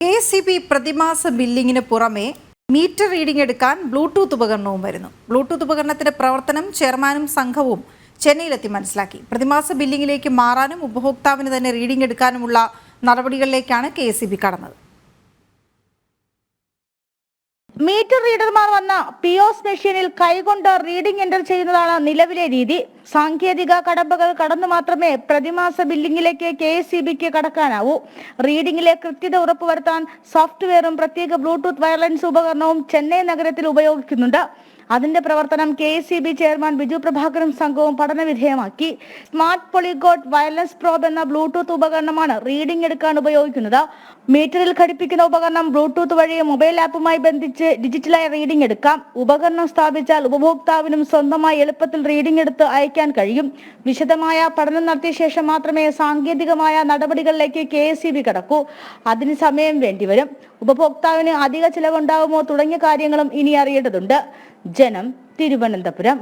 K C B പ്രതിമാസ ബില്ലിങ്ങിന് പുറമെ meter reading എടുക്കാൻ ബ്ലൂടൂത്ത് ഉപകരണവും വരുന്നു. ബ്ലൂടൂത്ത് ഉപകരണത്തിന്റെ പ്രവർത്തനം ചെയർമാനും സംഘവും ചെന്നൈയിലെത്തി മനസ്സിലാക്കി. പ്രതിമാസ ബില്ലിങ്ങിലേക്ക് മാറാനും ഉപഭോക്താവിന് തന്നെ റീഡിംഗ് എടുക്കാനുമുള്ള നടപടികളിലേക്കാണ് കെ സി ബി കടന്നത്. മീറ്റർ റീഡർമാർ വന്ന പിയോസ് മെഷീനിൽ കൈകൊണ്ട് റീഡിംഗ് എന്റർ ചെയ്യുന്നതാണ് നിലവിലെ രീതി. സാങ്കേതിക കടമ്പകൾ കടന്നു മാത്രമേ പ്രതിമാസ ബില്ലിംഗിലേക്ക് കെ എസ് ബിക്ക് കടക്കാനാവൂ. റീഡിംഗിലെ കൃത്യത ഉറപ്പുവരുത്താൻ സോഫ്റ്റ്വെയറും പ്രത്യേക ബ്ലൂടൂത്ത് വയർലൻസ് ഉപകരണവും ചെന്നൈ നഗരത്തിൽ ഉപയോഗിക്കുന്നുണ്ട്. അതിന്റെ പ്രവർത്തനം K S C B chairman Biju പ്രഭാകരും സംഘവും പഠനവിധേയമാക്കി. സ്മാർട്ട് പൊളിഗോട്ട് വയർലെസ് പ്രോബ് എന്ന ബ്ലൂടൂത്ത് ഉപകരണമാണ് റീഡിംഗ് എടുക്കാൻ ഉപയോഗിക്കുന്നത്. മീറ്ററിൽ ഘടിപ്പിക്കുന്ന ഉപകരണം ബ്ലൂടൂത്ത് വഴി മൊബൈൽ ആപ്പുമായി ബന്ധിച്ച് ഡിജിറ്റലായി റീഡിംഗ് എടുക്കാം. ഉപകരണം സ്ഥാപിച്ചാൽ ഉപഭോക്താവിനും സ്വന്തമായി എളുപ്പത്തിൽ റീഡിംഗ് എടുത്ത് അയക്കാൻ കഴിയും. വിശദമായ പഠനം നടത്തിയ ശേഷം മാത്രമേ സാങ്കേതികമായ നടപടികളിലേക്ക് കെ എസ് ഇ കടക്കൂ. അതിന് സമയം വേണ്ടിവരും ഉപഭോക്താവിന് അധിക ചിലവുണ്ടാകുമോ തുടങ്ങിയ കാര്യങ്ങളും ഇനി അറിയേണ്ടതുണ്ട്. ജനം തിരുവനന്തപുരം.